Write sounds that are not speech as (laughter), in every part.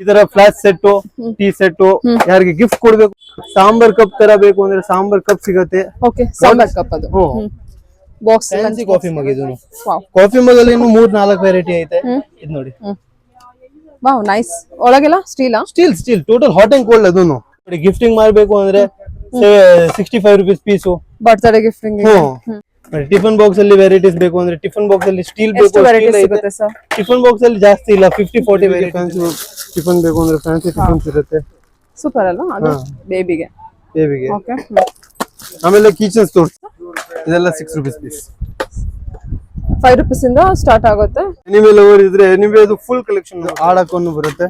ಈ ತರ flat set tea set ಯಾರಿಗೆ ಗಿಫ್ಟ್ ಕೊಡ್ಬೇಕು? ಸಾಂಬಾರ್ ಕಪ್ ತರ ಬೇಕು ಅಂದ್ರೆ ಸಾಂಬಾರ್ ಕಪ್ ಸಿಗತ್ತೆ. ಓಕೆ ಸಾಂಬಾರ್ ಕಪ್ ಅದು. ಬಾಕ್ಸ್ ಕಾಫಿ ಮಗ್ ಇದು ಕಾಫಿ ಮಗ್ ಅಲ್ಲಿ ಇನ್ನು ಮೂರ್ ನಾಲ್ಕು ವೆರೈಟಿ ಐತೆ. ಇದು ನೋಡಿ. ವಾವ್ ನೈಸ್ ಒಳಗೆಲ್ಲ? Steel steel steel total hot and cold ಅದನ್ನು ನೋಡಿ ಗಿಫ್ಟಿಂಗ್ ಮಾಡ್ಬೇಕು ಅಂದ್ರೆ sixty five rupees piece birthday gifting ಹ್ಮ್. ಟಿಫನ್ ಬಾಕ್ಸ್ ಅಲ್ಲಿ ವೆರೈಟೀಸ್ ಬೇಕು ಅಂದ್ರೆ ಟಿಫನ್ ಬಾಕ್ಸ್ ಅಲ್ಲಿ ಸ್ಟೀಲ್ ಬೇಕು ಟಿಫನ್ ಬಾಕ್ಸ್ ಅಲ್ಲಿ ಜಾಸ್ತಿ ಇಲ್ಲ ಫಿಫ್ಟಿ ಫೋರ್ಟಿ ಫ್ಯಾನ್ಸಿ ಟಿಫನ್ ಬೇಕು ಅಂದ್ರೆ ಫ್ಯಾನ್ಸಿ ಟಿಫನ್ಸ್ ಇರುತ್ತೆ. ಸೂಪರ್ ಅಲ್ವಾ? ಅದು ಬೇಬಿಗೆ ಬೇಬಿಗೆ ಓಕೆ ಆಮೇಲೆ ಕಿಚನ್ಸ್ ತೋರ್ಸ್. ಇದೆಲ್ಲ six rupees piece five rupees ಇಂದ ಸ್ಟಾರ್ಟ್ ಆಗುತ್ತೆ. ಎನಿಮೆ ಲವರ್ ಇದ್ರೆ ಎನಿಮೆ ಅದು ಫುಲ್ ಕಲೆಕ್ಷನ್ ಆಡಕ್ಕೊಂಡು ಬರುತ್ತೆ.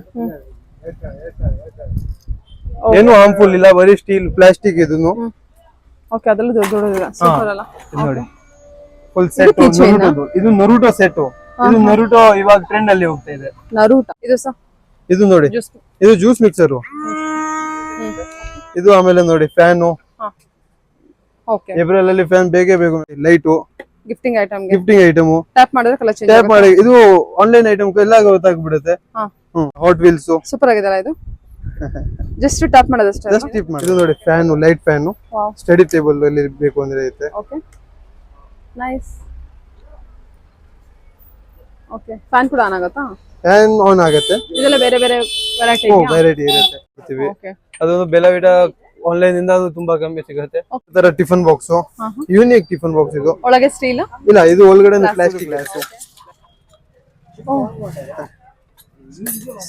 ಏನು ಹಾರ್ಮ್ಫುಲ್ ಇಲ್ಲ ಬರೀ ಸ್ಟೀಲ್ ಪ್ಲಾಸ್ಟಿಕ್ ಇದನ್ನು. ಓಕೆ ಅದೆಲ್ಲ ದೊಡ್ಡ ದೊಡ್ಡ ಸೂಪರ್ ಅಲ್ಲ? ನೋಡಿ. ಫುಲ್ ಸೆಟ್ ಇದು ನರುಟೋ ಸೆಟ್ ಇದು ನರುಟೋ ಇವಾಗ ಟ್ರೆಂಡ್ ಅಲ್ಲಿ ಹೋಗ್ತಾ ಇದೆ. ನರುಟೋ. ಇದು ಸಹ ಇದು ನೋಡಿ. ಇದು ಜ್ಯೂಸ್ ಮಿಕ್ಸರ್ ಇದು ಆಮೇಲೆ ನೋಡಿ ಫ್ಯಾನು ಓಕೆ ಏಪ್ರಿಲ್ ಅಲ್ಲಿ ಫ್ಯಾನ್ ಬೇಕೇ ಬೇಕು light gifting item gifting item tap ಮಾಡಿದ್ರೆ ಕಲರ್ ಚೇಂಜ್ ಟ್ಯಾಪ್ ಮಾಡಿ. ಇದು ಆನ್ಲೈನ್ ಐಟಮ್ ಎಲ್ಲ ಗೊತ್ತಾಗ್ಬಿಡುತ್ತೆ. ಹಾಟ್ ವೀಲ್ಸ್ ಸೂಪರ್ ಆಗಿದೆ ಇದು? (laughs) ಜಸ್ಟ್ ಟ್ಯಾಪ್ ಮಾಡೋದಷ್ಟೇ ಜಸ್ಟ್ ಟ್ಯಾಪ್ ಮಾಡಿ ಇದು ನೋಡಿ fan light fan study table ಅಲ್ಲಿ ಬೇಕು ಅಂದ್ರೆ ಐತೆ. ಓಕೆ ನೈಸ್ ಓಕೆ ಫ್ಯಾನ್ ಕೂಡ ಆನ್ ಆಗುತ್ತಾ? ಫ್ಯಾನ್ ಆನ್ ಆಗುತ್ತೆ? ಇದೆಲ್ಲ ಬೇರೆ ಬೇರೆ ವೆರೈಟಿ ವೆರೈಟಿ ಇರುತ್ತೆ. ಕೊಡ್ತೀವಿ. ಓಕೆ ಅದೊಂದು ಬೆಲವಿಟ ಆನ್ಲೈನ್ ಇಂದ ಅದು ತುಂಬಾ ಕಮ್ಮಿ ಸಿಗುತ್ತೆ. ಈ ತರ tiffin box unique tiffin box ಇದು. ಒಳಗೆ ಸ್ಟೀಲ್ ಇಲ್ಲ ಇದು ಒಳಗಡೆ ಪ್ಲಾಸ್ಟಿಕ್ ಗ್ಲಾಸ್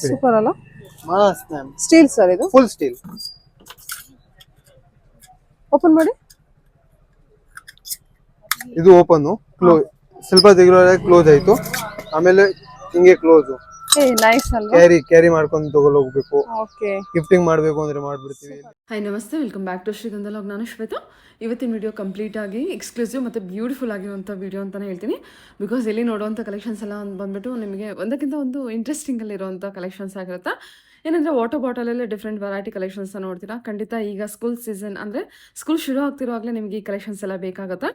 ಸೂಪರ್ ಅಲ್ಲ? ಮ್ಯಾಮ್. ಸ್ಟೀಲ್ ಸರ್ ಇದು? ಫುಲ್ ಸ್ಟೀಲ್ ಓಪನ್ ಮಾಡಿ. ಇದು ಓಪನ್ ಕ್ಲೋಸ್ ಸ್ವಲ್ಪ ತೆಗಿರೋ ಕ್ಲೋಸ್ ಆಯ್ತು. ಆಮೇಲೆ ಹಿಂಗೆ ಕ್ಲೋಸ್ ಏ ನೈಸ್ ಅಲ್ವಾ? ಕ್ಯಾರಿ ಕ್ಯಾರಿ ಮಾಡ್ಕೊಂಡು ತಗೊಂಡ್ ಹೋಗ್ಬೇಕು ಓಕೆ ಗಿಫ್ಟಿಂಗ್ ಮಾಡ್ಬೇಕು ಅಂದ್ರೆ ಮಾಡ್ಬಿಡ್ತೀವಿ. Hi namaste. Welcome back to Shrigandha log ನಾನು ಶ್ವೇತಾ. ಇವತ್ತಿನ ವಿಡಿಯೋ ಕಂಪ್ಲೀಟ್ ಆಗಿ ಎಕ್ಸ್ಕ್ಲೂಸಿವ್ ಮತ್ತು ಬ್ಯೂಟಿಫುಲ್ ಆಗಿರುವಂಥ ವಿಡಿಯೋ ಅಂತಲೇ ಹೇಳ್ತೀನಿ. ಬಿಕಾಸ್ ಎಲ್ಲಿ ನೋಡುವಂಥ ಕಲೆಕ್ಷನ್ಸ್ ಎಲ್ಲ ಬಂದ್ಬಿಟ್ಟು ನಿಮಗೆ ಒಂದಕ್ಕಿಂತ ಒಂದು ಇಂಟ್ರೆಸ್ಟಿಂಗಲ್ಲಿರುವಂಥ ಕಲೆಕ್ಷನ್ಸ್ ಆಗಿರುತ್ತಾ? ಏನಂದರೆ ವಾಟರ್ ಬಾಟಲಲ್ಲೇ ಡಿಫ್ರೆಂಟ್ ವೆರೈಟಿ ಕಲೆಕ್ಷನ್ಸ್ ನೋಡ್ತೀರಾ? ಖಂಡಿತ ಈಗ ಸ್ಕೂಲ್ ಸೀಸನ್ ಅಂದರೆ ಸ್ಕೂಲ್ ಶುರು ಆಗ್ತಿರುವಾಗಲೇ ನಿಮಗೆ ಈ ಕಲೆಕ್ಷನ್ಸ್ ಎಲ್ಲ ಬೇಕಾಗುತ್ತೆ?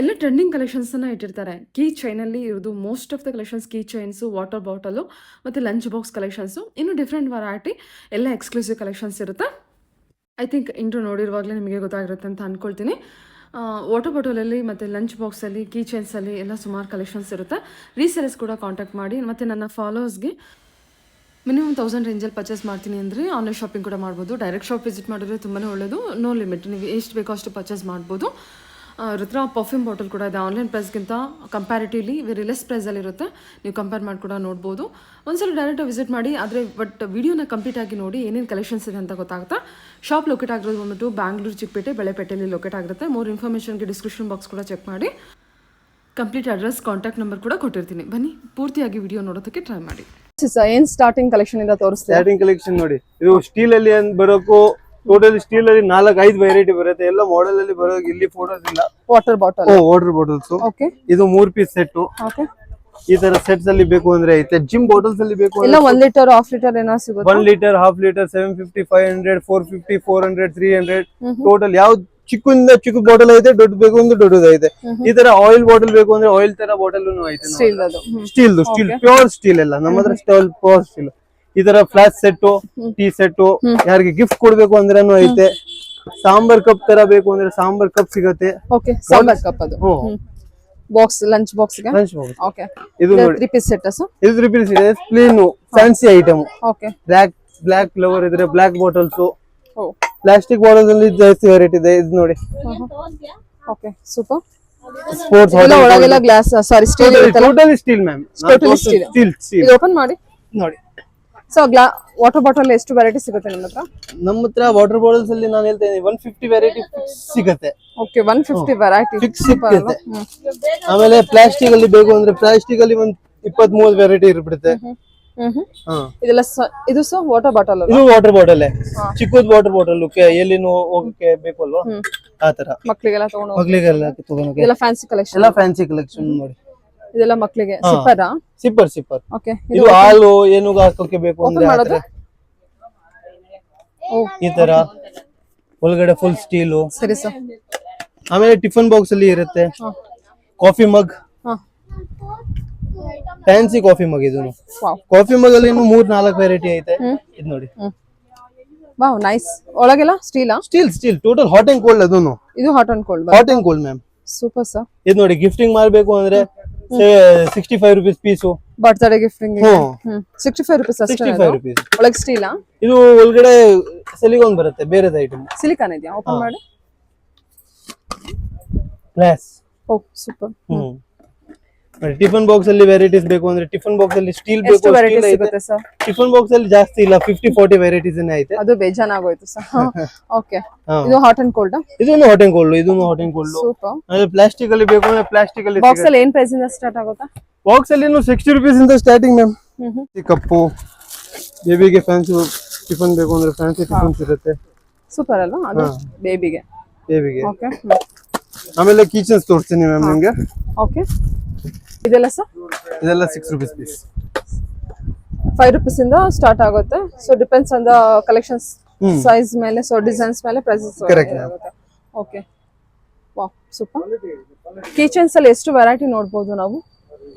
ಎಲ್ಲ ಟ್ರೆಂಡಿಂಗ್ ಕಲೆಕ್ಷನ್ಸನ್ನು ಇಟ್ಟಿರ್ತಾರೆ. ಕೀ ಚೈನಲ್ಲಿ ಇರೋದು most of the collections key chains water bottle ಮತ್ತು ಲಂಚ್ ಬಾಕ್ಸ್ ಕಲೆಕ್ಷನ್ಸು ಇನ್ನು ಡಿಫ್ರೆಂಟ್ ವೆರೈಟಿ ಎಲ್ಲ ಎಕ್ಸ್ಕ್ಲೂಸಿವ್ ಕಲೆಕ್ಷನ್ಸ್ ಇರುತ್ತೆ. ಐ ಥಿಂಕ್ ಇಂಟ್ರೋ ನೋಡಿರುವಾಗಲೇ ನಿಮಗೆ ಗೊತ್ತಾಗಿರುತ್ತೆ ಅಂತ ಅಂದ್ಕೊಳ್ತೀನಿ ವಾಟರ್ ಬಾಟಲಲ್ಲಿ ಮತ್ತು ಲಂಚ್ ಬಾಕ್ಸಲ್ಲಿ ಕೀ ಚೈನ್ಸಲ್ಲಿ ಎಲ್ಲ ಸುಮಾರು ಕಲೆಕ್ಷನ್ಸ್ ಇರುತ್ತೆ. ರೀಸೆಲ್ಸ್ ಕೂಡ ಕಾಂಟ್ಯಾಕ್ಟ್ ಮಾಡಿ, ಮತ್ತು ನನ್ನ ಫಾಲೋವರ್ಸ್ಗೆ ಮಿನಿಮಮ್ ತೌಸಂಡ್ ರೇಂಜಲ್ಲಿ ಪರ್ಚೇಸ್ ಮಾಡ್ತೀನಿ ಅಂದರೆ ಆನ್ಲೈನ್ ಶಾಪಿಂಗ್ ಕೂಡ ಮಾಡ್ಬೋದು. ಡೈರೆಕ್ಟ್ ಶಾಪ್ ವಿಸಿಟ್ ಮಾಡಿದ್ರೆ ತುಂಬಾ ಒಳ್ಳೆಯದು ನೋ ಲಿಮಿಟ್ ನೀವು ಎಷ್ಟು ಬೇಕೋ ಅಷ್ಟು ಪರ್ಚೇಸ್ ಮಾಡ್ಬೋದು. ಅವ್ರ ಹತ್ರ ಪರ್ಫ್ಯೂಮ್ ಬಾಟಲ್ ಕೂಡ ಇದೆ. ಆನ್ಲೈನ್ ಪ್ರೈಸ್ಗಿಂತ ಕಂಪ್ಯಾರಿಟಿವ್ಲಿ ವೆರಿ ಲೆಸ್ ಪ್ರೈಸಲ್ಲಿರುತ್ತೆ ನೀವು ಕಂಪೇರ್ ಮಾಡಿ ಕೂಡ ನೋಡ್ಬೋದು. ಒಂದ್ಸಲ ಡೈರೆಕ್ಟ್ ವಿಸಿಟ್ ಮಾಡಿ ಆದರೆ ಬಟ್ ವಿಡಿಯೋನ ಕಂಪ್ಲೀಟ್ ಆಗಿ ನೋಡಿ ಏನೇನು ಕಲೆಕ್ಷನ್ಸ್ ಇದೆ ಅಂತ ಗೊತ್ತಾಗುತ್ತೆ? ಶಾಪ್ ಲೊಕೇಟ್ ಆಗಿರೋದು ಬಂದ್ಬಿಟ್ಟು ಬ್ಯಾಂಗ್ಳೂರು ಚಿಕ್ಕಪೇಟೆ ಬೆಳೆಪೇಟೆಯಲ್ಲಿ ಲೊಕೇಟ್ ಆಗಿರುತ್ತೆ. ಮೋರ್ ಇನ್ಫಾರ್ಮೇಷನ್ಗೆ ಡಿಸ್ಕ್ರಿಪ್ಷನ್ ಬಾಕ್ಸ್ ಕೂಡ ಚೆಕ್ ಮಾಡಿ. ಕಂಪ್ಲೀಟ್ ಅಡ್ರೆಸ್ ಕಾಂಟ್ಯಾಕ್ಟ್ ನಂಬರ್ ಕೂಡ ಕೊಟ್ಟಿರ್ತೀನಿ. ಬನ್ನಿ ಪೂರ್ತಿಯಾಗಿ ವಿಡಿಯೋ ನೋಡೋದಕ್ಕೆ ಟ್ರೈ ಮಾಡಿ. ಏನ್ ಸ್ಟಾರ್ಟಿಂಗ್ ಕಲೆಕ್ಷನ್ ಇಂದ ತೋರಿಸ್ತೀವಿ ಸ್ಟಾರ್ಟಿಂಗ್ ಕಲೆಕ್ಷನ್ ನೋಡಿ. ಇದು ಸ್ಟೀಲ್ ಅಲ್ಲಿ ಏನ್ ಬರೋಕು ಟೋಟಲ್ ಸ್ಟೀಲ್ ಅಲ್ಲಿ ನಾಲ್ಕು ಐದು ವೆರೈಟಿ ಬರುತ್ತೆ. ಎಲ್ಲ ಮಾಡೆಲ್ ಅಲ್ಲಿ ಬರೋ ಇಲ್ಲಿ ಫೋಟೋಸ್ ಇಲ್ಲ. Water bottle water bottles okay ಇದು ಮೂರ್ ಪೀಸ್ ಸೆಟ್ ಓಕೆ ಈ ತರ ಸೆಟ್ಸ್ ಅಲ್ಲಿ ಬೇಕು ಅಂದ್ರೆ ಐತೆ. ಜಿಮ್ ಬಾಟಲ್ಸ್ ಅಲ್ಲಿ ಬೇಕು ಇಲ್ಲ ಒನ್ ಲೀಟರ್ ಹಾಫ್ ಲೀಟರ್ ಏನೋ ಸಿಗುತ್ತೆ? One litre half litre seven fifty five hundred four fifty four hundred three hundred total ಯಾವ ಚಿಕ್ಕಿಂದ ಚಿಕ್ಕ ಬಾಟಲ್ ಐತೆ ದೊಡ್ಡ ಬೇಕು ಅಂದ್ರೆ ದೊಡ್ಡದೈತೆ ಈ ತರ ಆಯಿಲ್ ಬಾಟಲ್ ಬೇಕು ಅಂದ್ರೆ ಆಯಿಲ್ ತರ ಬಾಟಲ್ ಐತೆ ಸ್ಟೀಲ್ ಅದು. ಸ್ಟೀಲ್ ಸ್ಟೀಲ್ ಪ್ಯೂರ್ ಸ್ಟೀಲ್ ಎಲ್ಲ. ನಮ್ಮ ಹತ್ರ ಸ್ಟೀಲ್ ಪ್ಯೂರ್ ಸ್ಟೀಲ್ ಈ ತರ ಫ್ಲಾಶ್ ಸೆಟ್ ಟೀ ಸೆಟ್ ಯಾರಿಗೆ ಗಿಫ್ಟ್ ಕೊಡ್ಬೇಕು ಅಂದ್ರೇನು ಐತೆ? ಸಾಂಬಾರ್ ಕಪ್ ತರ ಬೇಕು ಅಂದ್ರೆ ಸಾಂಬಾರ್ ಕಪ್ ಸಿಗತ್ತೆ. ಓಕೆ ಸಾಂಬಾರ್ ಕಪ್ ಅದು. ಬಾಕ್ಸ್ ಲಂಚ್ ಬಾಕ್ಸ್ ಓಕೆ ಇದು ನೋಡಿ. ತ್ರೀ ಪೀಸ್ ಸೆಟ್ ಸರ್ ಇದು ರಿಪೀಸ್ ಇದೆ. Clean fancy item okay black black flower ಇದ್ರೆ black bottles oh plastic bottles ಅಲ್ಲಿ ಜಾಸ್ತಿ ವೆರೈಟಿ ಇದೆ. ಇದು ನೋಡಿ. ಓಕೆ ಸೂಪರ್ ಸ್ಪೋರ್ಟ್ಸ್ ಎಲ್ಲ ಒಳಗೆಲ್ಲ glass sorry steel totally steel ma'am steel steel ಇದು ಓಪನ್ ಮಾಡಿ? ನೋಡಿ. ಸೊ ಗ್ಲಾ ವಾಟರ್ ಬಾಟಲ್ ಎಷ್ಟು ವೆರೈಟಿ ಸಿಗುತ್ತೆ ನಿಮ್ಮ ಹತ್ರ ನಮ್ಮ ಹತ್ರ ವಾಟರ್ ಬಾಟಲ್ಸ್ ಅಲ್ಲಿ ನಾನು ಹೇಳ್ತೇನೆ ಒನ್ ಫಿಫ್ಟಿ ವೆರೈಟಿ ಸಿಗುತ್ತೆ. Okay one fifty variety fix ಸಿಗುತ್ತೆ. ಆಮೇಲೆ ಪ್ಲಾಸ್ಟಿಕ್ ಅಲ್ಲಿ ಬೇಕು ಅಂದ್ರೆ ಪ್ಲಾಸ್ಟಿಕ್ ಅಲ್ಲಿ ಒಂದ್ ಇಪ್ಪತ್ ಮೂವತ್ ವೆರೈಟಿ ಇರ್ಬಿಡುತ್ತೆ ಇದೆಲ್ಲ ಇದು ಸಹ ವಾಟರ್ ಬಾಟಲ್ ಇದು ವಾಟರ್ ಬಾಟಲ್ ಚಿಕ್ಕದ್ ವಾಟರ್ ಬಾಟಲ್ ಎಲ್ಲಿನೂ ಹೋಗಕ್ಕೆ ಬೇಕಲ್ವಾ? ಆ ತರ. ಮಕ್ಳಿಗೆಲ್ಲ ತಗೊಂಡು ಮಕ್ಕಳಿಗೆಲ್ಲ ಮಕ್ಳಿಗೆಲ್ಲ ಎಲ್ಲ ಫ್ಯಾನ್ಸಿ ಕಲೆಕ್ಷನ್ ಎಲ್ಲ ಫ್ಯಾನ್ಸಿ ಕಲೆಕ್ಷನ್ ನೋಡಿ. ಇದೆಲ್ಲ ಮಕ್ಕಳಿಗೆ ಸಿಪ್ಪರಾ ಸಿಪ್ಪರ್ ಸಿಪ್ಪರ್ ಓಕೆ ಇದು ಹಾಲು ಏನು ಹಾಕೋಕೆ ಬೇಕು ಅಂದ್ರೆ ಆ ಮಾಡೋದು? ಈ ತರ. ಒಳಗಡೆ ಫುಲ್ ಸ್ಟೀಲು ಸರಿ ಸರ್ ಆಮೇಲೆ ಟಿಫನ್ ಬಾಕ್ಸ್ ಅಲ್ಲಿ ಇರುತ್ತೆ. ಕಾಫಿ ಮಗ್ ಹಾ. ಫ್ಯಾನ್ಸಿ ಕಾಫಿ ಮಗ್ ಇದು. ವಾವ್ ಕಾಫಿ ಮಗ್ ಅಲ್ಲಿ ಇನ್ನು ಮೂರ್ ನಾಲ್ಕು ವೆರೈಟಿ ಐತೆ. ಇದು ನೋಡಿ. ವಾವ್ ನೈಸ್ ಒಳಗೆಲ್ಲ ಸ್ಟೀಲಾ steel steel total hot and cold ಅದನ್ನು ಇದು hot and cold hot and cold ma'am super sir ಇದು ನೋಡಿ ಗಿಫ್ಟಿಂಗ್ ಮಾಡ್ಬೇಕು ಅಂದ್ರೆ sixty five rupees piece birthday hmm. Sixty five rupees sixty five rupees ಒಳಗೆ ಸ್ಟೀಲ್ ಇದು ಒಳಗಡೆ ಸಿಲಿಕಾನ್ ಬರುತ್ತೆ ಬೇರೆದ ಐಟಮ್ ಸಿಲಿಕಾನ್ ಇದೆಯಾ? ಓಪನ್ ಮಾಡಿ. Glass oh super hmm. Tiffin box ಅಲ್ಲಿ ವೆರೈಟೀಸ್ ಬೇಕು ಅಂದ್ರೆ ಟಿಫನ್ ಬಾಕ್ಸ್ ಅಲ್ಲಿ ಸ್ಟೀಲ್ ಬೇಕು ಎಷ್ಟು ವೆರೈಟಿ ಸಿಗುತ್ತೆ ಸರ್ ಟಿಫನ್ ಬಾಕ್ಸ್ ಅಲ್ಲಿ ಜಾಸ್ತಿ ಇಲ್ಲ ಫಿಫ್ಟಿ ಫೋರ್ಟಿ ವೆರೈಟೀಸ್ ಐತೆ. ಅದು ಬೇಜಾನಾಗೋಯ್ತು ಸರ್ ಓಕೆ ಇದು ಹಾಟ್ ಅಂಡ್ ಕೋಲ್ಡ್ ಇದೊಂದು ಹಾಟ್ ಅಂಡ್ ಕೋಲ್ಡ್ ಇದೊಂದು ಹಾಟ್ ಅಂಡ್ ಕೋಲ್ಡ್ ಸೂಪರ್ ಅಂದ್ರೆ ಪ್ಲಾಸ್ಟಿಕ್ ಅಲ್ಲಿ ಬೇಕು ಅಂದ್ರೆ ಪ್ಲಾಸ್ಟಿಕ್ ಅಲ್ಲಿ ಬಾಕ್ಸ್ ಅಲ್ಲಿ ಏನ್ ಪ್ರೈಸ್ ಇಂದ ಸ್ಟಾರ್ಟ್ ಆಗುತ್ತಾ? ಬಾಕ್ಸ್ ಅಲ್ಲಿ ಸಿಕ್ಸ್ಟಿ ರುಪೀಸ್ ಇಂದ ಸ್ಟಾರ್ಟಿಂಗ್ ಮ್ಯಾಮ್ ಕಪ್ಪು ಬೇಬಿಗೆ ಫ್ಯಾನ್ಸಿ ಟಿಫನ್ ಬೇಕು ಅಂದ್ರೆ ಫ್ಯಾನ್ಸಿ ಟಿಫನ್ ಸಿಗುತ್ತೆ. ಸೂಪರ್ ಅಲ್ವಾ? ಅದು ಬೇಬಿಗೆ ಬೇಬಿಗೆ ಓಕೆ ಆಮೇಲೆ ಕಿಚನ್ಸ್ ತೋರಿಸ್ತೀನಿ ಮ್ಯಾಮ್ ನಿಮ್ಗೆ. ಓಕೆ ಇದೆಲ್ಲ ಸರ್ ಇದೆಲ್ಲ six rupees piece five rupees ಇಂದ ಸ್ಟಾರ್ಟ್ ಆಗುತ್ತೆ. So depends on the collections. Size ಮೇಲೆ ಸೊ ಡಿಸೈನ್ಸ್ ಮೇಲೆ ಪ್ರೈಸಸ್ ಓಕೆ ವಾಹ್ ಸೂಪರ್ ಕಿಚನ್ಸ್ ಅಲ್ಲಿ ಎಷ್ಟು ವೆರೈಟಿ ನೋಡಬಹುದು ನಾವು?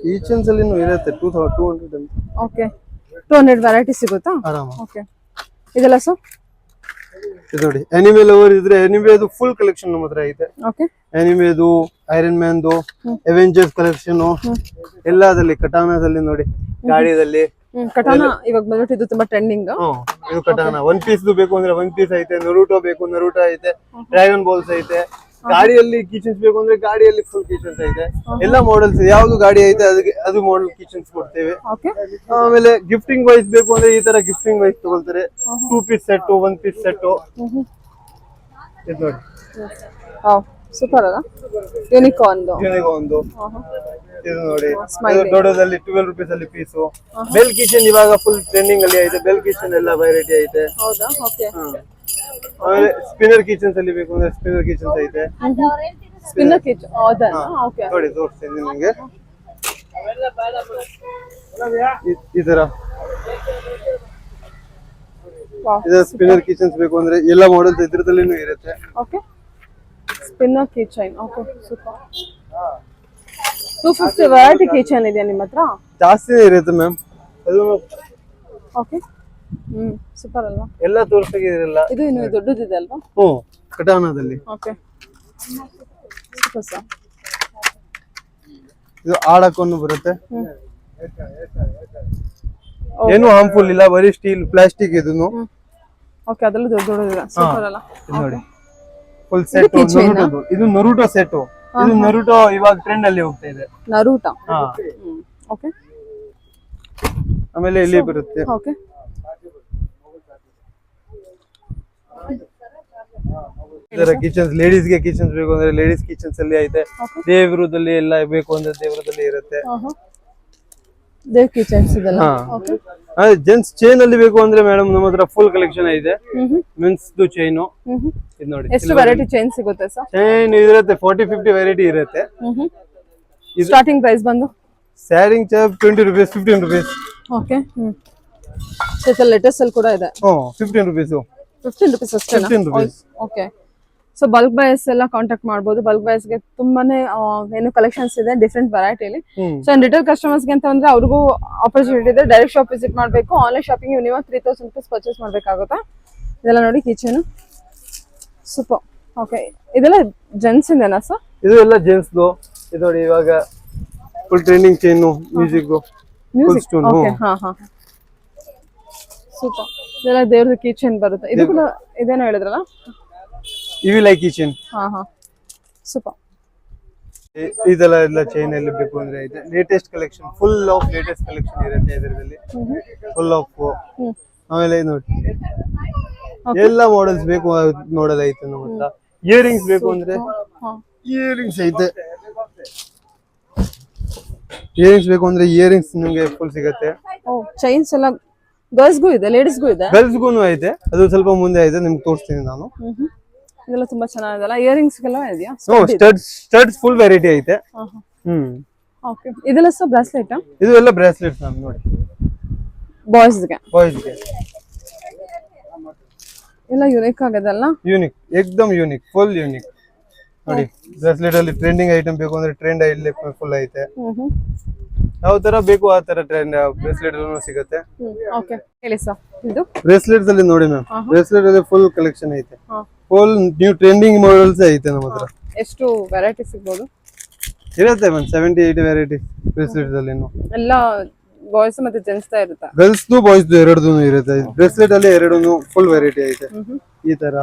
ಕಿಚನ್ಸ್ ಅಲ್ಲಿ ಇರುತ್ತೆ ಟೂ ಟೂ ಹಂಡ್ರೆಡ್ ಅಂತ. ಓಕೆ ಟೂ ಹಂಡ್ರೆಡ್ ವೆರೈಟಿ ಸಿಗುತ್ತಾ? ಓಕೆ ಇದೆಲ್ಲ ಸರ್ ಇದು ನೋಡಿ ಅನಿಮೆ ಲವರ್ ಇದ್ರೆ ಅನಿಮೆದು ಫುಲ್ ಕಲೆಕ್ಷನ್ ನಮ್ಮ ಹತ್ರ ಐತೆ. ಓಕೆ ಅನಿಮೆದು ಐರನ್ ಮ್ಯಾನ್ದು ಅವೆಂಜರ್ಸ್ ಕಲೆಕ್ಷನ್ ಎಲ್ಲದಲ್ಲಿ ಕಟಾನದಲ್ಲಿ ನೋಡಿ ಗಾಡಿಯಲ್ಲಿ. ಕಟಾನ ಇವಾಗ ಬಂದ್ಬಿಟ್ಟು ಇದು ತುಂಬಾ ಟ್ರೆಂಡಿಂಗ್ ಇದು ಕಟಾನ. ಒನ್ ಪೀಸ್ ಬೇಕು ಅಂದ್ರೆ ಒನ್ ಪೀಸ್ ಐತೆ ನರೂಟೋ ಬೇಕು ನರೂಟೋ ಐತೆ ಡ್ರ್ಯಾಗನ್ ಬಾಲ್ಸ್ ಐತೆ. ಗಾಡಿಯಲ್ಲಿ ಕಿಚನ್ಸ್ ಬೇಕು ಅಂದ್ರೆ ಗಾಡಿಯಲ್ಲಿ ಫುಲ್ ಕಿಚನ್ಸ್ ಐತೆ ಎಲ್ಲ ಮಾಡೆಲ್ಸ್ ಯಾವ್ದು ಗಾಡಿ ಐತೆ ಅದಕ್ಕೆ ಅದು ಮಾಡೆಲ್ ಕಿಚನ್ಸ್ ಕೊಡ್ತೇವೆ. ಆಮೇಲೆ ಗಿಫ್ಟಿಂಗ್ ವೈಸ್ ಬೇಕು ಅಂದ್ರೆ ಈ ತರ ಗಿಫ್ಟಿಂಗ್ ವೈಸ್ ತಗೊಳ್ತಾರೆ. Two piece set one piece set ಇದು ನೋಡಿ. ಸೂಪರ್ ಅಲ್ಲ? ಯೂನಿಕಾರ್ನ್ ಒಂದು ಇದು ನೋಡಿ. ದೊಡ್ಡದಲ್ಲಿ ಟ್ವೆಲ್ ರುಪೀಸ್ ಅಲ್ಲಿ ಪೀಸು ಬೆಲ್ ಕಿಚನ್ ಇವಾಗ ಫುಲ್ ಟ್ರೆಂಡಿಂಗ್ ಅಲ್ಲಿ ಐತೆ. ಬೆಲ್ ಕಿಚನ್ ಎಲ್ಲ ವೆರೈಟಿ ಐತೆ. ಹೌದಾ? ಓಕೆ. ಆಮೇಲೆ ಸ್ಪಿನ್ನರ್ ಕಿಚನ್ಸ್ ಅಲ್ಲಿ ಬೇಕು ಅಂದ್ರೆ ಸ್ಪಿನ್ನರ್ ಕಿಚನ್ಸ್ ಐತೆ. ಸ್ಪಿನ್ನರ್ ಕಿಚನ್ ಹೌದಾ? ಓಕೆ ನೋಡಿ ತೋರಿಸ್ತೀನಿ ನಿಮಗೆ. ಈ- ತರ. ಇದು ಸ್ಪಿನ್ನರ್ ಕಿಚನ್ಸ್ ಬೇಕು ಅಂದ್ರೆ ಎಲ್ಲ ಮಾಡೆಲ್ಸ್ ಇದ್ರದಲ್ಲಿನೂ ಇರುತ್ತೆ. Okay spinner keychain okay super two fifty variety keychain ಇದೆಯಾ ನಿಮ್ಮ ಹತ್ರ? ಜಾಸ್ತಿ ಇರುತ್ತೆ ಮ್ಯಾಮ್ ಓಕೆ ಹ್ಮ್ ಸೂಪರ್ ಅಲ್ವಾ? ಎಲ್ಲ ತೋರ್ಸಂಗಿರಲ್ಲ ಇದು ಇನ್ನು ದೊಡ್ಡದಿದೆ ಅಲ್ವಾ? ಹ್ಞೂ ಕಟಾನದಲ್ಲಿ. ಓಕೆ. ಸೂಪರ್ ಸರ್ ಇದು ಆಡಕ್ಕೊಂಡು ಬರುತ್ತೆ. ಹ್ಮ್. ಏನು ಹಾರ್ಮ್ಫುಲ್ ಇಲ್ಲ ಬರೀ ಸ್ಟೀಲ್ ಪ್ಲಾಸ್ಟಿಕ್ ಇದನ್ನು ಓಕೆ ಅದರಲ್ಲಿ ದೊಡ್ಡ ದೊಡ್ಡದಿದೆ. ಸೂಪರ್ ಅಲ್ಲ? ಇದು ನೋಡಿ. ಫುಲ್ ಸೆಟ್ ಇದು ನರುಟೋ ಸೆಟ್ ಇದು ನರುಟೋ ಇವಾಗ ಟ್ರೆಂಡ್ ಅಲ್ಲಿ ಹೋಗ್ತಾ ಇದೆ. ನರೂಟ ಹಾ. ಓಕೆ. ಆಮೇಲೆ ಇಲ್ಲಿ ಬರುತ್ತೆ. ಓಕೆ ಇದರ ಕಿಚನ್ಸ್ ಲೇಡೀಸ್ಗೆ ಕಿಚನ್ಸ್ ಬೇಕು ಅಂದ್ರೆ ಲೇಡೀಸ್ ಕಿಚನ್ಸ್ ಅಲ್ಲಿ ಐತೆ. ದೇವ್ರದಲ್ಲಿ ಎಲ್ಲ ಬೇಕು ಅಂದ್ರೆ ದೇವ್ರದಲ್ಲಿ ಇರುತ್ತೆ. ದೇವ್ ಕಿಚನ್ಸ್ ಇದೆಲ್ಲ? ಜೆಂಟ್ಸ್ ಚೈನ್ ಅಲ್ಲಿ ಬೇಕು ಅಂದ್ರೆ ಮೇಡಮ್ ನಮ್ಮ ಹತ್ರ ಫುಲ್ ಕಲೆಕ್ಷನ್ ಇದೆ ಮೆನ್ಸ್ ಚೈನು ಹ್ಮ್ ಹ್ಮ್. ಇದು ನೋಡಿ ಎಷ್ಟು ವೆರೈಟಿ ಚೈನ್ ಸಿಗುತ್ತೆ ಸರ್ ಚೈನ್ ಇರುತ್ತೆ ಫಾರ್ಟಿ ಫಿಫ್ಟಿ ವೆರೈಟಿ ಇರುತ್ತೆ. ಸ್ಟಾರ್ಟಿಂಗ್ ಪ್ರೈಸ್ ಬಂದು? ಸ್ಯಾರಿಂಗ್ charge twenty rupees fifteen rupees okay hmm. Latest ಅಲ್ಲಿ ಕೂಡ ಇದೆ. ಫಿಫ್ಟೀನ್ ರುಪೀಸು ಫಿಫ್ಟೀನ್ ರುಪೀಸ್ ಅಷ್ಟೇ 15 rupees. Okay so bulk buys ಎಲ್ಲ ಕಾಂಟ್ಯಾಕ್ಟ್ ಮಾಡಬಹುದು ಬಲ್ಕ್ಗೆ ತುಂಬಾನೇ ಏನು ಕಲೆಕ್ಷನ್ಸ್ ಇದೆ ಡಿಫ್ರೆಂಟ್ ವೆರೈಟಿಲಿ ಅಲ್ಲಿ. ಸೊ ರಿಟೇಲ್ ಕಸ್ಟಮರ್ಸ್ಗೆ ಅಂತ ಅಂದ್ರೆ ಅವ್ರಿಗೂ ಆಪರ್ಚುನಿಟಿ ಇದೆ. ಡೈರೆಕ್ಟ್ ಶಾಪ್ ವಿಸಿಟ್ ಮಾಡಬೇಕು. ಆನ್ಲೈನ್ ಶಾಪಿಂಗ್ ನೀವು ತ್ರೀ ತೌಸಂಡ್ ರುಪೀಸ್ ಪರ್ಚೇಸ್ ಮಾಡಬೇಕಾಗುತ್ತೆ? ಇದೆಲ್ಲ ನೋಡಿ ಕಿಚನ್ ಸೂಪರ್ ಓಕೆ ಇದೆಲ್ಲ ಜೆಂಟ್ಸ್ ಇಂದೇನಾ ಸರ್ ಇದು ಎಲ್ಲ ಜೆಂಟ್ಸ್ದು ಇದು ನೋಡಿ ಇವಾಗ full trending chain music music okay ಹಾ ಹಾ. ಸೂಪರ್ ಇದೆಲ್ಲ ದೇವ್ರದ್ದು ಕಿಚನ್ ಬರುತ್ತೆ. ಇದು ಕೂಡ ಇದೇನೋ ಹೇಳಿದ್ರಲ್ಲ? ಇವಿ ಲೈಕ್ ಕಿಚನ್ ಹಾ ಹಾ. ಸೂಪರ್. ಇದೆಲ್ಲ ಎಲ್ಲ ಚೈನ್ ಅಲ್ಲಿ ಬೇಕು ಅಂದ್ರೆ ಇದೆ. Latest collection full of latest collection ಇರುತ್ತೆ ಇದರಲ್ಲಿ ಫುಲ್ ಆಫ್ ಆಮೇಲೆ ನೋಡಿ. ಎಲ್ಲ ಮಾಡೆಲ್ಸ್ ಬೇಕು ನೋಡೋದೈತೆ ನಮ್ಮ ಹತ್ರ. ಇಯರಿಂಗ್ಸ್ ಬೇಕು ಅಂದ್ರೆ ಇಯರಿಂಗ್ಸ್ ಐತೆ. ಇಯರಿಂಗ್ಸ್ ಬೇಕು ಅಂದ್ರೆ ಇಯರಿಂಗ್ಸ್ ನಿಮ್ಗೆ ಫುಲ್ ಸಿಗುತ್ತೆ. ಚೈನ್ಸ್ ಎಲ್ಲ ಗರ್ಲ್ಸ್ಗೂ ಇದೆ ಲೇಡೀಸ್ಗೂ ಇದೆ? ಗರ್ಲ್ಸ್ಗೂ ಐತೆ ಅದು ಸ್ವಲ್ಪ ಮುಂದೆ ಐತೆ ನಿಮ್ಗೆ ತೋರಿಸ್ತೀನಿ ನಾನು. ಇದೆಲ್ಲ ತುಂಬಾ ಚೆನ್ನಾಗಿದೆಲ್ಲ ಇಯರಿಂಗ್ಸ್ಗೆಲ್ಲ ಇದೆಯಾ? ಹ್ಞೂ ಸ್ಟಡ್ಸ್ ಸ್ಟಡ್ಸ್ ಫುಲ್ ವೆರೈಟಿ ಐತೆ. ಹ್ಮ್. ಓಕೆ ಇದೆಲ್ಲ ಸಹ ಬ್ರಾಸ್ಲೆಟ್ ಇದು ಎಲ್ಲ ಬ್ರಾಸ್ಲೆಟ್ ಮ್ಯಾಮ್ ನೋಡಿ. ಬಾಯ್ಸ್ಗೆ ಬಾಯ್ಸ್ಗೆ ಎಲ್ಲ ಯುನಿಕ್ ಆಗದಲ್ಲ ಯೂನಿಕ್ ಏಕ್ದಮ್ ಯೂನಿಕ್ ಫುಲ್ ಯೂನಿಕ್ ನೋಡಿ ಬ್ರಾಸ್ಲೆಟ್ ಅಲ್ಲಿ ಟ್ರೆಂಡಿಂಗ್ ಐಟಮ್ ಬೇಕು ಅಂದ್ರೆ ಟ್ರೆಂಡ್ ಇಲ್ಲಿ ಫುಲ್ ಐತೆ. ಯಾವ ತರ ಬೇಕು ಆ ತರ ಟ್ರೆಂಡ್ ಬ್ರೇಸ್ಲೆಟ್ ಸಿಗುತ್ತೆ. ಓಕೆ ಹೇಳಿ ಸರ್ ಇದು? ಬ್ರೇಸ್ಲೆಟ್ಸ್ ಅಲ್ಲಿ ನೋಡಿ ಮ್ಯಾಮ್ ಬ್ರೇಸ್ಲೆಟ್ ಅಲ್ಲಿ ಫುಲ್ ಕಲೆಕ್ಷನ್ ಐತೆ. ಫುಲ್ ನ್ಯೂ ಟ್ರೆಂಡಿಂಗ್ ಮಾಡೆಲ್ಸ್ ಐತೆ ನಮ್ಮ ಹತ್ರ. ಎಷ್ಟು ವೆರೈಟಿ ಸಿಗ್ಬೋದು? ಇರುತ್ತೆ ma'am seventy eighty variety bracelets ಅಲ್ಲಿ ಎಲ್ಲ ಬಾಯ್ಸ್ ಮತ್ತೆ ಜೆಂಟ್ಸ್ ಇರುತ್ತಾ? ಗರ್ಲ್ಸ್ ಬಾಯ್ಸ್ ಎರಡೂ ಇರುತ್ತೆ. ಬ್ರೇಸ್ಲೆಟ್ ಅಲ್ಲಿ ಎರಡೂ ಫುಲ್ ವೆರೈಟಿ ಐತೆ. ಈ ತರ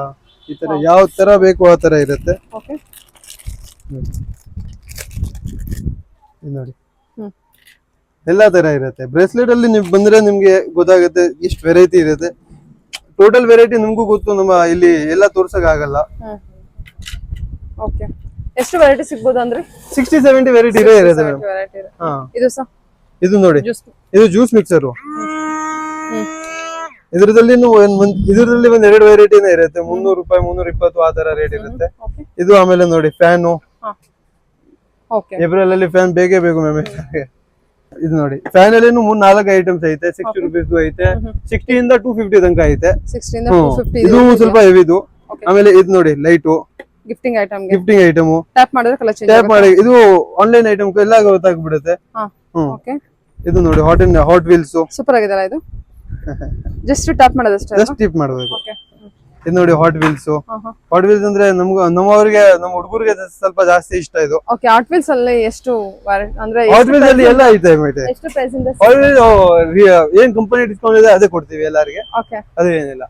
ಈ ತರ ಯಾವ ತರ ಬೇಕು ಆ ತರ ಇರುತ್ತೆ. ಓಕೆ ನೋಡಿ. ಎಲ್ಲಾ ತರ ಇರುತ್ತೆ. ಬ್ರೇಸ್ಲೆಟ್ ಅಲ್ಲಿ ನೀವು ಬಂದ್ರೆ ನಿಮ್ಗೆ ಗೊತ್ತಾಗುತ್ತೆ ಇಷ್ಟು ವೆರೈಟಿ ಇರುತ್ತೆ. ಟೋಟಲ್ ವೆರೈಟಿ ನಿಮ್ಗೂ ಗೊತ್ತು ನಮ್ಮ ಇಲ್ಲಿ ಎಲ್ಲ ತೋರ್ಸಕ್ ಆಗಲ್ಲ. ಓಕೆ ಎಷ್ಟು ವೆರೈಟಿ ಸಿಗ್ಬೋದು ಅಂದ್ರೆ? ಸಿಕ್ಸ್ಟಿ ಸೆವೆಂಟಿ ವೆರೈಟಿ ಇರೇ ಇರುತ್ತೆ ಮೇಡಮ್ ಇದು ಸಹ ಇದು ನೋಡಿ. ಇದು ಜ್ಯೂಸ್ ಮಿಕ್ಸರ್ ಒಂದ್ ಇದರಲ್ಲಿ ಒಂದ್ ಎರಡು ವೆರೈಟಿನೇ ಇರುತ್ತೆ. ಮುನ್ನೂರು ರೂಪಾಯಿ ಮುನ್ನೂರ ಇಪ್ಪತ್ತು ಆ ತರ ರೇಟ್ ಇರುತ್ತೆ. ಇದು ಆಮೇಲೆ ನೋಡಿ ಫ್ಯಾನು ಓಕೆ ಏಪ್ರಿಲ್ ಅಲ್ಲಿ ಫ್ಯಾನ್ ಬೇಕೇ ಬೇಕು ಮ್ಯಾಮ್ ಇದು ನೋಡಿ. ಫೈನಲಿ ಮೂರ್ ನಾಲ್ಕು ಐಟಮ್ಸ್ ಐತೆ ಸಿಕ್ಸ್ಟಿ ರುಪೀಸ್ ಐತೆ. ಸಿಕ್ಸ್ಟಿ ಇಂದ ಟೂ ಫಿಫ್ಟಿ ತನಕ ಐತೆ. ಇದು ಸ್ವಲ್ಪ ಹೆವಿದು. ಆಮೇಲೆ ಇದು ನೋಡಿ light gifting item gifting item tap ಮಾಡಿದ್ರೆ ಕಲರ್ ಚೇಂಜ್ ಟ್ಯಾಪ್ ಮಾಡಿ ಇದು ಆನ್ಲೈನ್ ಐಟಮ್ ಎಲ್ಲ ಗೊತ್ತಾಗ್ಬಿಡುತ್ತೆ. ಓಕೆ ಇದು ನೋಡಿ hot and Hot Wheels super ಆಗಿದೆ ಇದು? (laughs) ಜಸ್ಟ್ ಟ್ಯಾಪ್ ಮಾಡೋದಷ್ಟೇ ಜಸ್ಟ್ ಟಿಪ್ ಮಾಡಬೇಕು ಓಕೆ ಇದು ನೋಡಿ ಹಾಟ್ ವೀಲ್ಸ್ ಹಾಟ್ ವೀಲ್ಸ್ ಅಂದ್ರೆ ನಮ್ಗೆ ನಮ್ಮವರಿಗೆ ನಮ್ಮ ಹುಡುಗರಿಗೆ ಸ್ವಲ್ಪ ಜಾಸ್ತಿ ಇಷ್ಟ ಇದು. ಓಕೆ ಆರ್ಟ್ ವೀಲ್ಸ್ ಅಲ್ಲಿ ಎಷ್ಟು ಅಂದ್ರೆ ಹಾಟ್ ವೀಲ್ಸ್ ಅಲ್ಲಿ ಎಲ್ಲ ಐತೆ ಐತೆ ಎಷ್ಟು ಪ್ರೈಸ್ ಇಂದ ಹಾಟ್ ವೀಲ್ಸ್ ಏನ್ ಕಂಪನಿ ಡಿಸ್ಕೌಂಟ್ ಇದೆ ಅದೇ ಕೊಡ್ತೀವಿ ಎಲ್ಲರಿಗೆ. ಓಕೆ ಅದು ಏನಿಲ್ಲ.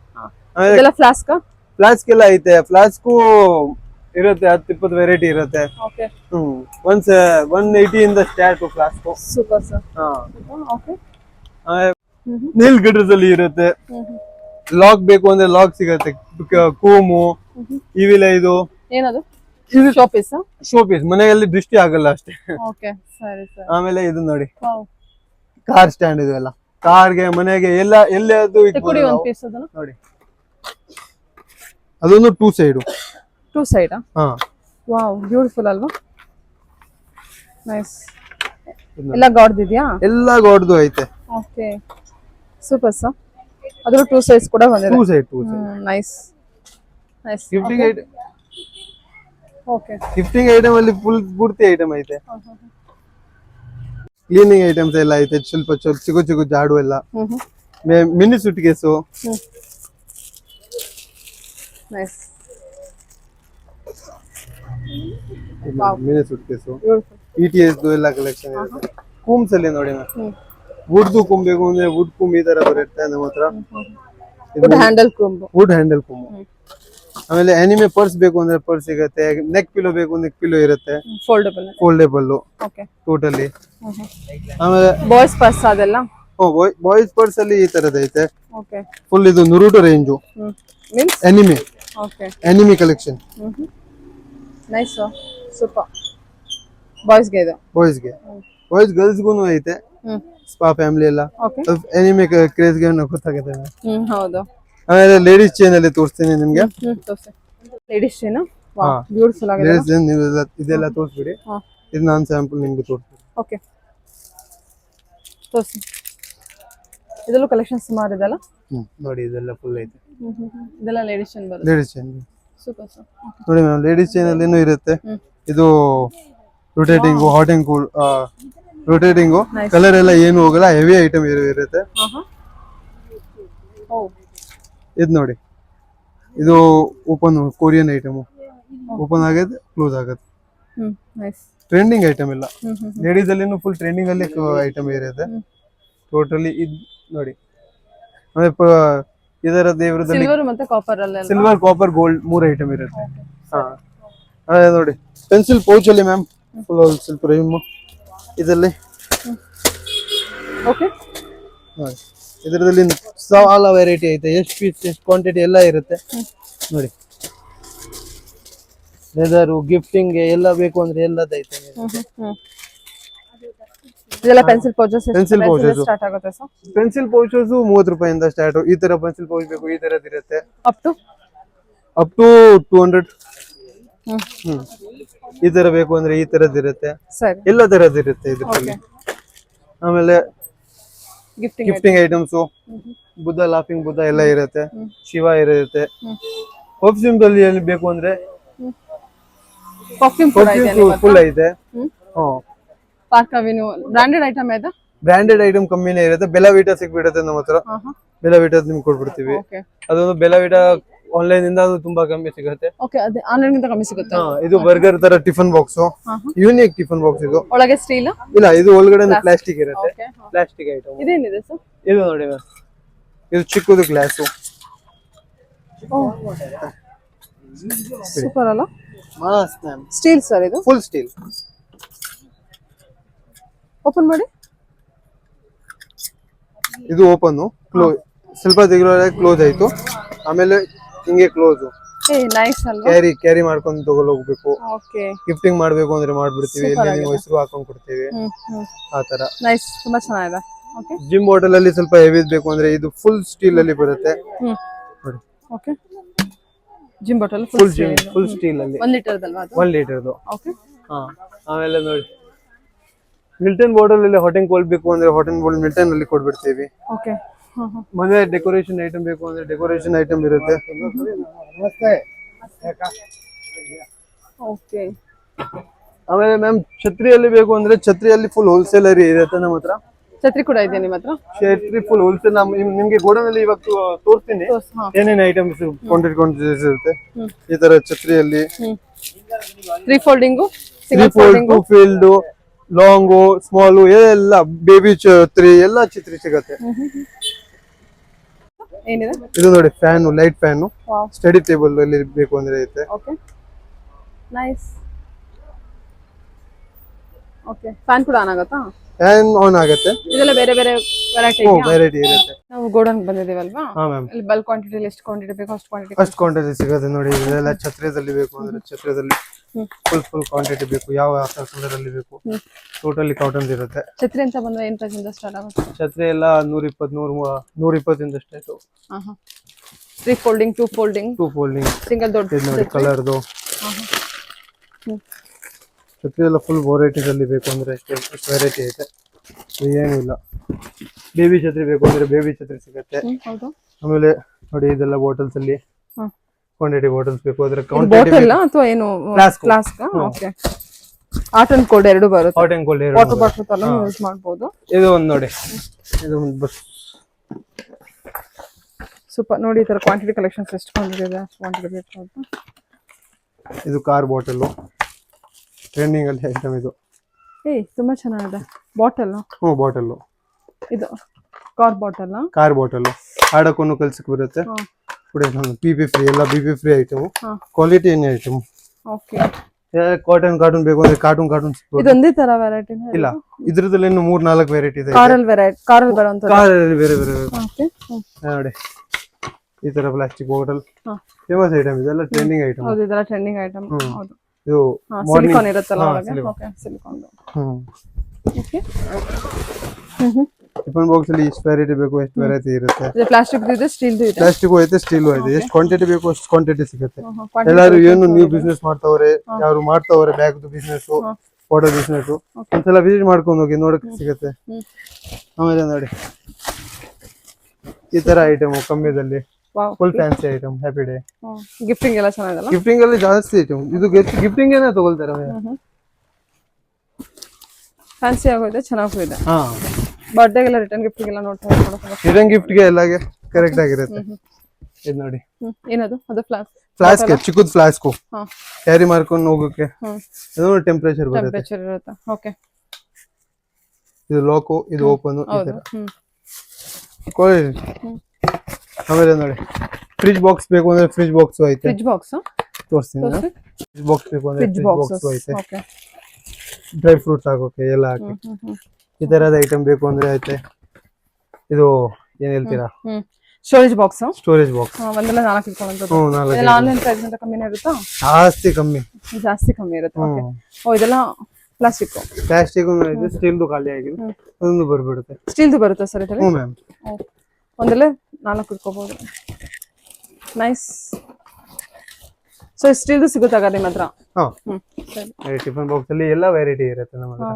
ಇದೆಲ್ಲ ಫ್ಲಾಸ್ಕ್ ಫ್ಲಾಸ್ಕ್ ಎಲ್ಲ ಐತೆ. ಫ್ಲಾಸ್ಕು ಇರುತ್ತೆ ಹತ್ತು ಇಪ್ಪತ್ತು ವೆರೈಟಿ ಇರುತ್ತೆ. Okay hmm. Once one eighty ಇಂದ ಸ್ಟಾರ್ಟ್ ಫ್ಲಾಸ್ಕ್ ಸೂಪರ್ ಸರ್ ಹಾ. ಓಕೆ ನೀಲ್ ಗಿಡದಲ್ಲಿ ಅಲ್ಲಿ ಇರುತ್ತೆ. ಲಾಕ್ ಬೇಕು ಅಂದ್ರೆ ಲಾಕ್ ಸಿಗತ್ತೆ. ಕೂಮು ಇವಿಲ್ಲ ಇದು. ಏನದು? ಇದು ಶೋಪೀಸ್ ಶೋ ಪೀಸ್ ಮನೆಯಲ್ಲಿ ದೃಷ್ಟಿ ಆಗಲ್ಲ ಅಷ್ಟೇ. ಆಮೇಲೆ ಇದು ನೋಡಿ. ಕಾರ್ ಸ್ಟ್ಯಾಂಡ್ ಇದು ಎಲ್ಲ. ಕಾರ್ಗೆ ಮನೆಗೆ ಎಲ್ಲ ಎಲ್ಲದು ನೋಡಿ. ಅದೊಂದು ಟೂ ಸೈಡ್ ಟೂ ಸೈಡ್ ಹಾ. ವಾವ್ ಬ್ಯೂಟಿಫುಲ್ ಅಲ್ವಾ? ನೈಸ್ ಎಲ್ಲ ಗಾಡ್ದಿದ್ಯಾ? ಎಲ್ಲ ಗಾಡ್ದು ಐತೆ. ಓಕೆ ಸೂಪರ್ ಸರ್ ಅದ್ರ ಟೂ ಸೈಜ್ ಕೂಡ ಬಂದಿದೆ. Two side two side nice nice gifting item okay gifting item ಅಲ್ಲಿ ಫುಲ್ ಪೂರ್ತಿ ಐಟಮ್ ಐತೆ. ಕ್ಲೀನಿಂಗ್ ಐಟಮ್ಸ್ ಎಲ್ಲ ಐತೆ ಸ್ವಲ್ಪ ಚಿಗು ಚಿಕ್ಕ ಜಾಡು ಎಲ್ಲ. Mini suitcase nice mini suitcase E T S ಎಲ್ಲ ಕಲೆಕ್ಷನ್ ಕೂಮ್ಸ್ ಅಲ್ಲಿ ನೋಡಿ ಹ್ಮ್. ವುಡ್ದು ಕುಂಬ್ ಬೇಕು ಅಂದ್ರೆ ವುಡ್ ಕುಂಬ್ ಈ ತರ ಬರುತ್ತೆ ನಮ್ಮ ಹತ್ರ. Wood handle comb. Wood handle comb. ಆಮೇಲೆ ಅನಿಮೆ ಪರ್ಸ್ ಬೇಕು ಅಂದ್ರೆ ಪರ್ಸ್ ಸಿಗುತ್ತೆ. ನೆಕ್ ಪಿಲೋ ಬೇಕು ನೆಕ್ ಪಿಲೋ ಇರುತ್ತೆ. ಫೋಲ್ಡಬಲ್ ಫೋಲ್ಡೇಬಲ್ ಓಕೆ ಟೋಟಲಿ ಆಮೇಲೆ ಬಾಯ್ಸ್ ಪರ್ಸ್ ಅದೆಲ್ಲ? ಬಾಯ್ಸ್ ಪರ್ಸ್ ಅಲ್ಲಿ ಈ ತರದ್ ಐತೆ. ಓಕೆ ಫುಲ್ ಇದು Naruto range anime anime collection nice super ಬಾಯ್ಸ್ಗೆ ಇದು? ಬಾಯ್ಸ್ಗೆ ಬಾಯ್ಸ್ ಗರ್ಲ್ಸ್ಗೂ ಐತೆ. ಸ್ಪಾ ಫ್ಯಾಮಿಲಿ ಎಲ್ಲ. ಓಕೆ ಕ್ರೇಜ್ ಕ್ರೇಜ್ಗೆ ಗೊತ್ತಾಗುತ್ತೆ ಹ್ಮ್ ಹೌದು. ಆಮೇಲೆ ಲೇಡೀಸ್ ಚೈನ್ ಅಲ್ಲಿ ತೋರಿಸ್ತೀನಿ ನಿಮ್ಗೆ. Ladies chain. ಬ್ಯೂಟಿಫುಲ್ ಆಗಿದೆ. ಲೇಡೀಸ್ ಚೈನ್ ನೀವೆಲ್ಲ ಇದೆಲ್ಲ ತೋರಿಸ್ಬಿಡಿ. ಇದು ನಾನು ಸ್ಯಾಂಪಲ್ ನಿಮ್ಗೆ ತೋರಿಸ್ತೀನಿ. ಓಕೆ ತೋರಿಸಿ. ಇದೆಲ್ಲ ಕಲೆಕ್ಷನ್ಸ್ ಮಾಡಿದಲ್ಲ ನೋಡಿ ಇದೆಲ್ಲ ಫುಲ್ ಐತೆ. ಇದೆಲ್ಲ ಲೇಡೀಸ್ ಚೈನ್ ಬರುತ್ತೆ. ಲೇಡೀಸ್ ಚೈನ್ ಸೂಪರ್ ಸರ್ ನೋಡಿ ಮ್ಯಾಮ್ ಲೇಡೀಸ್ ಚೈನ್ ಅಲ್ಲಿ ಇರುತ್ತೆ. ಇದು rotating hot and cool rotating. Colour ಎಲ್ಲ ಏನು ಹೋಗಲ್ಲ ಹೆವಿ ಐಟಮ್ ಇರುತ್ತೆ. ಹಾ ಹಾ ಇದು ನೋಡಿ. ಇದು ಓಪನ್ ಕೊರಿಯನ್ ಐಟಮ್ ಓಪನ್ ಆಗೈತೆ ಕ್ಲೋಸ್ ಆಗತ್ತೆ ಟ್ರೆಂಡಿಂಗ್ ಐಟಮ್ ಇಲ್ಲ. ಲೇಡೀಸ್ ಅಲ್ಲಿ ಫುಲ್ ಟ್ರೆಂಡಿಂಗ್ ಅಲ್ಲಿ ಐಟಮ್ ಇರುತ್ತೆ. ಟೋಟಲಿ ಇದ್ ನೋಡಿ. ಇದರ ದೇವರದಲ್ಲಿ ಸಿಲ್ವರ್ ಮತ್ತೆ ಕಾಪರ್ ಅಲ್ಲೆಲ್ಲ. ಸಿಲ್ವರ್ ಕಾಪರ್ ಗೋಲ್ಡ್ ಮೂರ್ ಐಟಮ್ ಇರುತ್ತೆ. ಹಾ. ಅದೇ ನೋಡಿ. ಪೆನ್ಸಿಲ್ ಪೌಚ್ ಅಲ್ಲಿ ಮ್ಯಾಮ್ ಫುಲ್ ಸ್ವಲ್ಪ ರೈಮ್ ಇದರಲ್ಲಿ? ಓಕೆ ನೋಡಿ ಇದರದಲ್ಲಿ ಸಾಲ ವೆರೈಟಿ ಐತೆ ಎಷ್ಟು ಪೀಸ್ ಎಷ್ಟು ಕ್ವಾಂಟಿಟಿ ಎಲ್ಲ ಇರುತ್ತೆ. ನೋಡಿ. ಲೆದರು ಗಿಫ್ಟಿಂಗ್ ಎಲ್ಲ ಬೇಕು ಅಂದ್ರೆ ಎಲ್ಲದೈತೆ ಇದೆಲ್ಲ ಪೆನ್ಸಿಲ್ ಪೌಚಸ್ ಮೂವತ್ pouches. ಸ್ಟಾರ್ಟ್ ಆಗುತ್ತೆ ಸರ್ ಪೆನ್ಸಿಲ್ ಪೌಚಸ್ ಮೂವತ್ತು ರೂಪಾಯಿಂದ ಸ್ಟಾರ್ಟ್ ಈ ತರ ಪೆನ್ಸಿಲ್ ಪೌಚ್ ಬೇಕು ಈ ತರದ್ ಇರುತ್ತೆ. Up to up to two hundred hmm. ಈ ತರ ಬೇಕು ಅಂದ್ರೆ ಈ ತರದ್ ಇರುತ್ತೆ. ಸರಿ. ಎಲ್ಲ ತರದ್ ಇರುತ್ತೆ ಇದರಲ್ಲಿ. ಆಮೇಲೆ gifting items Buddha laughing Buddha ಎಲ್ಲ ಇರುತ್ತೆ. ಶಿವ ಇರುತ್ತೆ. ಪರ್ಫ್ಯೂಮ್ ಅಲ್ಲಿ ಎಲ್ಲಿ ಬೇಕು ಅಂದ್ರೆ ಪರ್ಫ್ಯೂಮ್? ಫುಲ್ ಐತೆ. ಪಾರ್ಕ್ ಬ್ರಾಂಡೆಡ್ ಐಟಮ್ ಇದೆ ಬ್ರಾಂಡೆಡ್ ಐಟಮ್ ಕಮ್ಮಿನೇ ಇರುತ್ತೆ. ಬೆಲವಿಟಾ ಸಿಕ್ಬಿಡುತ್ತೆ ನಮ್ಮ ಹತ್ರ. ಬೆಲವಿಟಾ ನಿಮ್ಗೆ ಕೊಟ್ಬಿಡ್ತೀವಿ. ಅದೊಂದು ಬೆಲವಿಟಾ ಆನ್ಲೈನ್ ಇಂದ ಅದು ತುಂಬಾ ಕಮ್ಮಿ ಸಿಗುತ್ತೆ. ಓಕೆ ಅದೇ ಆನ್ಲೈನ್ ಗಿಂತ ಕಮ್ಮಿ ಸಿಗುತ್ತೆ. ಹಾ, ಇದು ಬರ್ಗರ್ ತರ tiffin box unique tiffin box ಇದು. ಒಳಗೆ ಸ್ಟೀಲ್ ಇಲ್ಲ ಇದು ಒಳಗಡೆ ಪ್ಲಾಸ್ಟಿಕ್ ಇರುತ್ತೆ. ಪ್ಲಾಸ್ಟಿಕ್ ಐಟಮ್ ಇದೇನಿದೆ ಸರ್ ಇದು ನೋಡಿ ಸರ್ ಇದು ಚಿಕ್ಕದು ಗ್ಲಾಸ್ ಸೂಪರ್ ಅಲ್ಲ? ಮಸ್ತ್ ಮ್ಯಾಮ್ ಸ್ಟೀಲ್ ಸರ್ ಇದು? ಫುಲ್ ಸ್ಟೀಲ್ ಓಪನ್ ಮಾಡಿ. ಇದು ಓಪನ್ ಕ್ಲೋಸ್ ಸ್ವಲ್ಪ ತೆಗಿಲೊಳಗೆ ಕ್ಲೋಸ್ ಆಯ್ತು. ಆಮೇಲೆ ಹಿಂಗೆ ಕ್ಲೋಸ್ ಏ ನೈಸ್ ಅಲ್ವಾ? ಕ್ಯಾರಿ ಕ್ಯಾರಿ ಮಾಡ್ಕೊಂಡು ತಗೊಂಡ್ ಹೋಗ್ಬೇಕು ಓಕೆ ಗಿಫ್ಟಿಂಗ್ ಮಾಡ್ಬೇಕು ಅಂದ್ರೆ ಮಾಡ್ಬಿಡ್ತೀವಿ. ಇಲ್ಲಿ ನೀವು ಹೆಸರು ಹಾಕೊಂಡ್ ಕೊಡ್ತೀವಿ. ಆ ತರ ನೈಸ್ ತುಂಬಾ ಚೆನ್ನಾಗಿದೆ. ಓಕೆ ಜಿಮ್ ಬಾಟಲ್ ಅಲ್ಲಿ ಸ್ವಲ್ಪ ಹೆವಿ ಬೇಕು ಅಂದ್ರೆ ಇದು ಫುಲ್ ಸ್ಟೀಲ್ ಅಲ್ಲಿ ಬರುತ್ತೆ. ನೋಡಿ. Okay gym bottle full gym full steel ಅಲ್ಲಿ. 1 ಲೀಟರ್ ಅಲ್ವಾ ಅದು? ಒನ್ ಲೀಟರ್ದು ಓಕೆ ಹಾ. ಆಮೇಲೆ ನೋಡಿ. ಮಿಲ್ಟನ್ ಬಾಟಲ್ ಅಲ್ಲಿ ಹಾಟಿಂಗ್ ಕೋಲ್ ಬೇಕು ಅಂದ್ರೆ ಹಾಟಿಂಗ್ ಬಾಟಲ್ ಮಿಲ್ಟನ್ ಅಲ್ಲಿ ಕೊಡ್ಬಿಡ್ತೀವಿ. ಓಕೆ ಮನೆ ಡೆಕೋರೇಷನ್ ಐಟಮ್ ಬೇಕು ಅಂದ್ರೆ ಡೆಕೋರೇಷನ್ ಐಟಮ್ ಇರುತ್ತೆ. ನಮಸ್ತೆ. ಓಕೆ ಆಮೇಲೆ ಮ್ಯಾಮ್ ಛತ್ರಿಯಲ್ಲಿ ಬೇಕು ಅಂದ್ರೆ ಛತ್ರಿಯಲ್ಲಿ ಫುಲ್ ಹೋಲ್ಸೇಲರ್ ಇರುತ್ತೆ ನಮ್ಮ ಹತ್ರ. ಛತ್ರಿ ಕೂಡ ಇದೆ ನಿಮ್ಮ ಹತ್ರ? ಛತ್ರಿ ಫುಲ್ ಹೋಲ್ಸೇಲ್ ನಿಮ್ಗೆ ಗೋಡನ್ ಅಲ್ಲಿ ಇವಾಗ ಇವತ್ತು ತೋರಿಸ್ತೀನಿ. ಏನೇನು ಐಟಮ್ಸ್ ಕೊಂಡಿಟ್ಕೊಂಡಿರುತ್ತೆ ಇರುತ್ತೆ ಈ ತರ ಛತ್ರಿಯಲ್ಲಿ. Three folding three fold two field long small ಎಲ್ಲ ಬೇಬಿ ಛತ್ರಿ ಎಲ್ಲ ಛತ್ರಿ ಸಿಗತ್ತೆ. ಏನಿದೆ? ಇದು ನೋಡಿ fan light fan study table ಅಲ್ಲಿ ಬೇಕು ಅಂದ್ರೆ ಐತೆ. ಓಕೆ ನೈಸ್ ಓಕೆ ಫ್ಯಾನ್ ಕೂಡ ಆನ್ ಆಗುತ್ತಾ? ಫ್ಯಾನ್ ಆನ್ ಆಗುತ್ತೆ. ಇದೆಲ್ಲ ಬೇರೆ ಬೇರೆ ವೆರೈಟಿ ಓ ವೆರೈಟಿ ಇರುತ್ತೆ. ನಾವು ಗೋಡನ್ ಬಂದಿದ್ದೀವಲ್ವಾ? ಹಾ ಮ್ಯಾಮ್ ಇಲ್ಲಿ ಬಲ್ಕ್ ಕ್ವಾಂಟಿಟಿಲಿ ಎಷ್ಟು ಕ್ವಾಂಟಿಟಿ ಬೇಕು ಅಷ್ಟು ಕ್ವಾಂಟಿಟಿ ಫಸ್ಟ್ ಕ್ವಾಂಟಿಟಿ ಸಿಗುತ್ತೆ ನೋಡಿ ಇದೆಲ್ಲ ಛತ್ರದಲ್ಲಿ ಬೇಕು ಅಂದ್ರೆ ಛತ್ರದಲ್ಲಿ ಫುಲ್ ಫುಲ್ ಕ್ವಾಂಟಿಟಿ ಬೇಕು. ಯಾವ ಕಲರ್ ಅಲ್ಲಿ ಬೇಕು? ಟೋಟಲಿ ಕಾಟನ್ ಇರುತ್ತೆ. ಛತ್ರಿ ಅಂತ ಬಂದ್ರೆ ಏನ್ ಪ್ರೈಸ್ ಇಂದ ಸ್ಟಾರ್ಟ್ ಆಗುತ್ತೆ? ಛತ್ರಿ ಎಲ್ಲ ನೂರ ಇಪ್ಪತ್ ನೂರ ನೂರ ಇಪ್ಪತ್ತಿಂದ ಹಾ three folding two folding two folding single ದೊಡ್ಡ ನೋಡಿ ಕಲರ್ದು ಛತ್ರಿ ಎಲ್ಲ ಫುಲ್ ವೆರೈಟೀಸ್ ಅಲ್ಲಿ ಬೇಕು ಅಂದ್ರೆ ವೆರೈಟಿ ಐತೆ. ಇದು ಏನೂ ಇಲ್ಲ. ಬೇಬಿ ಛತ್ರಿ ಬೇಕು ಅಂದ್ರೆ ಬೇಬಿ ಛತ್ರಿ ಸಿಗುತ್ತೆ. ಹೌದು. ಆಮೇಲೆ ನೋಡಿ ಇದೆಲ್ಲ ಬಾಟಲ್ಸ್ ಅಲ್ಲಿ ಹಾ. ಕ್ವಾಂಟಿಟಿ ಬಾಟಲ್ಸ್ ಬೇಕು. ಅದ್ರ ಕ್ವಾಂಟಿಟಿ ಬಾಟಲ್ ಅಥವಾ ಏನು Flask. Flask okay hot and cold ಎರಡು ಬರುತ್ತೆ. Hot and cold water bottle ತರ ಯೂಸ್ ಮಾಡಬಹುದು ಇದು ಒಂದು ನೋಡಿ. ಇದು ಒಂದು ಬಸ್. ಸೂಪರ್ ನೋಡಿ ಈ ತರ ಕ್ವಾಂಟಿಟಿ ಕಲೆಕ್ಷನ್ಸ್ ಎಷ್ಟು ಬಂದಿದೆ ಅಷ್ಟು ಬೇಕು ಅಂತ. ಇದು ಕಾರ್ ಬಾಟಲ್ ಟ್ರೆಂಡಿಂಗ್ ಅಲ್ಲಿ ಐಟಮ್ ಇದು. ಏಯ್ ತುಂಬಾ ಚೆನ್ನಾಗಿದೆ. ಬಾಟಲ್ ಹ್ಞೂ ಬಾಟಲ್ ಇದು ಕಾರ್ ಬಾಟಲ್ ಕಾರ್ ಬಾಟಲ್ ಆಡಕ್ಕೂ ಕೆಲ್ಸಕ್ಕೆ ಬರುತ್ತೆ. ಬಿ ಪಿ ಫ್ರೀ ಎಲ್ಲ B P free item. Quality ಏನೇ ಐಟಮ್ ಓಕೆ. ಕಾಟನ್ ಕಾರ್ಟೂನ್ ಬೇಕು ಅಂದ್ರೆ ಕಾರ್ಟೂನ್ ಕಾರ್ಟೂನ್ ಒಂದೇ ಇದೊಂದೇ ತರ ವೆರೈಟಿ ಇಲ್ಲ ಇದ್ರದಲ್ಲಿ ಇನ್ನು ಮೂರ್ ನಾಲ್ಕು ವೆರೈಟಿ ಇದೆ. ಕಾರಲ್ಲಿ ವೆರೈಟಿ ಕಾರಲ್ಲಿ ಬರೋಂಥದ್ದು ಕಾರ್ ಬೇರೆ ಬೇರೆ ನೋಡಿ. ಈ ತರ ಪ್ಲಾಸ್ಟಿಕ್ ಬಾಟಲ್ ಫೇಮಸ್ ಐಟಮ್ ಇದೆಲ್ಲ ಟ್ರೆಂಡಿಂಗ್ ಐಟಮ್ ಹೌದು ಇದೆಲ್ಲ ಟ್ರೆಂಡಿಂಗ್ ಐಟಮ್ ಹೌದು. ಇದು ಸಿಲಿಕಾನ್ ಇರುತ್ತಲ್ಲ ಒಳಗೆ okay silicon okay tiffin box ಅಲ್ಲಿ ಎಷ್ಟು ವೆರೈಟಿ ಬೇಕು ಎಷ್ಟು ವೆರೈಟಿ ಇರುತ್ತೆ? ಪ್ಲಾಸ್ಟಿಕ್ ಇದೆ ಸ್ಟೀಲ್ ಇದೆ? ಪ್ಲಾಸ್ಟಿಕ್ ಐತೆ ಸ್ಟೀಲ್ ಐತೆ. ಎಷ್ಟು ಕ್ವಾಂಟಿಟಿ ಬೇಕು ಅಷ್ಟು ಕ್ವಾಂಟಿಟಿ ಸಿಗುತ್ತೆ. ಎಲ್ಲರೂ ಏನು ನೀವು ಬಿಸ್ನೆಸ್ ಮಾಡ್ತಾವ್ರೆ ಯಾರು ಮಾಡ್ತಾವ್ರೆ ಬ್ಯಾಗ್ ಬಿಸ್ನೆಸ್ ಫೋಟೋ ಬಿಸ್ನೆಸ್ ಒಂದ್ಸಲ ವಿಸಿಟ್ ಮಾಡ್ಕೊಂಡು ಹೋಗಿ ನೋಡಕ್ ಸಿಗುತ್ತೆ. ಆಮೇಲೆ ನೋಡಿ. ಈ ತರ item ಕಮ್ಮಿದಲ್ಲಿ. Full fancy item happy day gifting ಎಲ್ಲ ಚೆನ್ನಾಗಲ್ಲ? ಗಿಫ್ಟಿಂಗ್ ಅಲ್ಲಿ ಜಾಸ್ತಿ ಐಟಮ್ ಇದು ಗಿಫ್ಟಿಂಗ್ ಏನೇ ತಗೊಳ್ತಾರೆ ಫ್ಯಾನ್ಸಿ ಆಗೋಯ್ತು? ಚೆನ್ನಾಗಿ ಇದೆ ಹಾ. ಬರ್ಡೇಗೆಲ್ಲ ರಿಟರ್ನ್ ಗಿಫ್ಟಿಗೆಲ್ಲ ನೋಡ್ತಾ ಇರ್ಬೋದು ರಿಟರ್ನ್ ಗಿಫ್ಟ್ಗೆ ಎಲ್ಲಾಗೆ ಕರೆಕ್ಟ್ ಆಗಿರುತ್ತೆ. ಇದು ನೋಡಿ. ಏನದು? ಅದು ಫ್ಲಾಸ್ ಫ್ಲಾಸ್ಕ್ ಚಿಕ್ಕದ ಫ್ಲಾಸ್ಕು ಕ್ಯಾರಿ ಮಾಡ್ಕೊಂಡು ಹೋಗೋಕೆ ಇದು ಟೆಂಪರೇಚರ್ ಬರುತ್ತೆ. ಟೆಂಪರೇಚರ್ ಇರುತ್ತೆ? ಓಕೆ ಇದು ಲೋಕೋ ಇದು ಓಪನ್ ಈ ತರ. ಕ್ವಾಲಿಟಿ. ಆಮೇಲೆ ನೋಡಿ ಫ್ರಿಜ್ ಬಾಕ್ಸ್ ಬೇಕು ಅಂದ್ರೆ ಫ್ರಿಜ್ ಬಾಕ್ಸ್ ಐತೆ. ಫ್ರಿಜ್ ಬಾಕ್ಸ್ ತೋರಿಸ್ತೀನಿ ಫ್ರಿಜ್ ಬಾಕ್ಸ್ ಬೇಕು ಅಂದ್ರೆ ಫ್ರಿಜ್ ಫ್ರಿಜ್ ಬಾಕ್ಸ್ ಬಾಕ್ಸ್ ಐತೆ. ಓಕೆ ಡ್ರೈ ಫ್ರೂಟ್ಸ್ ಹಾಕೋಕೆ ಎಲ್ಲ ಹಾಕಿ. ಹ್ಮ್ ಹ್ಮ್ ಹ್ಮ್. ಈ ತರದ ಐಟಮ್ ಬೇಕು ಅಂದ್ರೆ ಐತೆ. ಇದು ಏನ್ ಹೇಳ್ತೀರಾ? ಹ್ಮ್ ಸ್ಟೋರೇಜ್ ಬಾಕ್ಸ್ ಸ್ಟೋರೇಜ್ ಬಾಕ್ಸ್ ಒಂದೆಲ್ಲ ನಾಲ್ಕು ಇಟ್ಕೊಳ್ಳೋದು ಹ್ಮ್ ನಾಲ್ಕು ಇದೆಲ್ಲ ಆನ್ಲೈನ್ ಪ್ರೈಸ್ ಅಂತ ಕಮ್ಮಿನೇ ಇರುತ್ತಾ? ಜಾಸ್ತಿ ಕಮ್ಮಿ. ಜಾಸ್ತಿ ಕಮ್ಮಿ ಇರುತ್ತೆ ಓಕೆ ಓ ಇದೆಲ್ಲ ಪ್ಲಾಸ್ಟಿಕ್ ಪ್ಲಾಸ್ಟಿಕ್ ಇದೆ ಸ್ಟೀಲ್ದು ಖಾಲಿ ಆಗಿದೆ. ಅದೊಂದು ಬರ್ಬಿಡುತ್ತೆ. ಸ್ಟೀಲ್ದು ಬರುತ್ತಾ ಸರ್ ಇದರಲ್ಲಿ? ಹ್ಞೂ ಮ್ಯಾಮ್ ಒಂದಲ್ಲೇ ನಾಲ್ಕು ಇಟ್ಕೋಬಹುದು ನೈಸ್ ಸೊ ಸ್ಟೀಲ್ದು ಸಿಗುತ್ತಾಗ ನಿಮ್ಮ ಹತ್ರ? ಟಿಫನ್ ಬಾಕ್ಸ್ ಅಲ್ಲಿ ಎಲ್ಲ ವೆರೈಟಿ ಇರುತ್ತೆ ನಮ್ಮ ಹತ್ರ.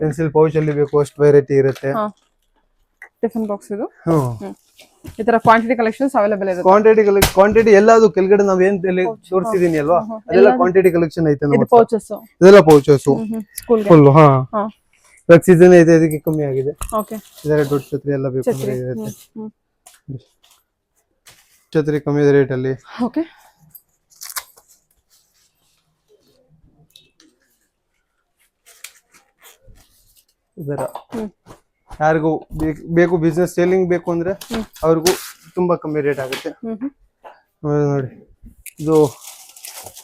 ಪೆನ್ಸಿಲ್ ಪೌಚ್ ಅಲ್ಲಿ ಬೇಕು ಅಷ್ಟು ವೆರೈಟಿ ಇರುತ್ತೆ. ಟಿಫನ್ ಬಾಕ್ಸ್ ಇದು? ಈ ತರ ಕ್ವಾಂಟಿಟಿ ಕಲೆಕ್ಷನ್ಸ್ ಅವೈಲೇಬಲ್ ಇದೆ ಕ್ವಾಂಟಿಟಿ ಕ್ವಾಂಟಿಟಿ ಎಲ್ಲದು ಕೆಳಗಡೆ ನಾವ್ ಏನ್ ತೋರಿಸಿದೀನಿ ಅಲ್ವಾ? ಅದೆಲ್ಲ ಕ್ವಾಂಟಿಟಿ ಕಲೆಕ್ಷನ್ ಐತೆ ಇದೆಲ್ಲ ಪೌಚಸ್ ಸ್ಕೂಲ್ ಫುಲ್ ಹಾ. ಇವಾಗ ಸೀಸನ್ ಐತೆ ಅದಕ್ಕೆ ಕಮ್ಮಿ ಆಗಿದೆ. ಓಕೆ ಇದರ ದೊಡ್ಡ ಛತ್ರಿ ಎಲ್ಲ ಬೇಕು ಅಂದ್ರೆ ಛತ್ರಿ ಇರುತ್ತೆ. ಹ್ಮ್ ಛತ್ರಿ ಕಮ್ಮಿ ರೇಟ್ ಅಲ್ಲಿ. ಓಕೆ ಇದರ. ಯಾರಿಗೂ ಬೇಕು ಬಿಸ್ನೆಸ್ ಸೇಲಿಂಗ್ ಬೇಕು ಅಂದ್ರೆ ಅವ್ರಿಗೂ ತುಂಬಾ ಕಮ್ಮಿ ರೇಟ್ ಆಗುತ್ತೆ. ನೋಡಿ ಇದು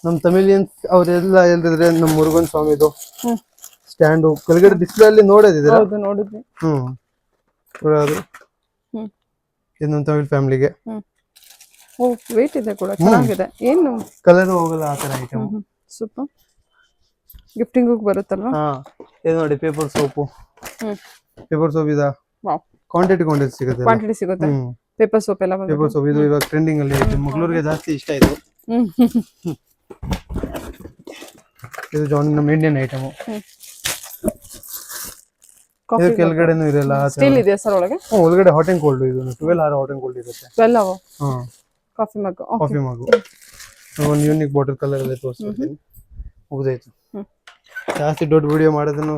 ನಮ್ಮ ತಮಿಳಿಯನ್ಸ್ ಅವರೆಲ್ಲ ಹೇಳಿದ್ರೆ ನಮ್ಮ ಮುರುಗನ್ ಸ್ವಾಮಿದು. ಸ್ಟ್ಯಾಂಡು ಕೆಳಗಡೆ ಡಿಸ್ಪ್ಲೇ ಅಲ್ಲಿ ನೋಡೋದಿದ್ದೀರಾ ಹೌದು ನೋಡಿದ್ವಿ. ಹ್ಮ್. ಇದು ನಮ್ಮ ತಮಿಳ್ ಫ್ಯಾಮಿಲಿಗೆ ಓ ವೇಟ್ ಇದೆ ಕೂಡ ಚೆನ್ನಾಗಿದೆ. ಏನು? ಕಲರ್ ಹೋಗಲ್ಲ ಆ ತರ ಐಟಮ್ ಸೂಪರ್ ಗಿಫ್ಟಿಂಗ್ ಬರುತ್ತಲ್ವಾ? ಹಾ. ಇದು ನೋಡಿ ಪೇಪರ್ ಸೋಪು ಹ್ಮ್. ಪೇಪರ್ ಸೋಪ್ ಇದಾ? ವಾವ್ ಕ್ವಾಂಟಿಟಿ ಕ್ವಾಂಟಿಟಿ ಸಿಗುತ್ತೆ ಕ್ವಾಂಟಿಟಿ ಸಿಗುತ್ತೆ. ಹ್ಮ್. ಪೇಪರ್ ಸೋಪ್ ಎಲ್ಲ ಬಂದಿದೆ ಪೇಪರ್ ಸೋಪ್ ಇದು ಇವಾಗ ಟ್ರೆಂಡಿಂಗ್ ಅಲ್ಲಿ ಐತೆ. ಮಗಳೂರಿಗೆ ಜಾಸ್ತಿ ಇಷ್ಟ ಇದು. ಹ್ಮ್. ಇದು ಜಾನ್ ನಮ್ಮ ಇಂಡಿಯನ್ ಐಟಮ್ ಇದು ಕಾಫಿ ಕೆಳಗಡೆನೂ ಇರಲ್ಲ ಸ್ಟೀಲ್ ಇದೆ ಸರ್ ಒಳಗೆ? ಹ್ಮ್, ಒಳಗಡೆ ಹಾಟ್ ಅಂಡ್ ಕೋಲ್ಡ್ ಇದು twelve hour hot and cold ಇರುತ್ತೆ. ಟ್ವೆಲ್ ಅವ ಹಾ. ಕಾಫಿ ಮಗ್ ಕಾಫಿ ಮಗು. ಒಂದು ಯೂನಿಕ್ ಬಾಟಲ್ ಕಲರ್ ಅಲ್ಲಿ ತೋರಿಸ್ತೀನಿ ಮುಗ್ದಾಯ್ತು. ಜಾಸ್ತಿ ದೊಡ್ಡ ವಿಡಿಯೋ ಮಾಡೋದನ್ನು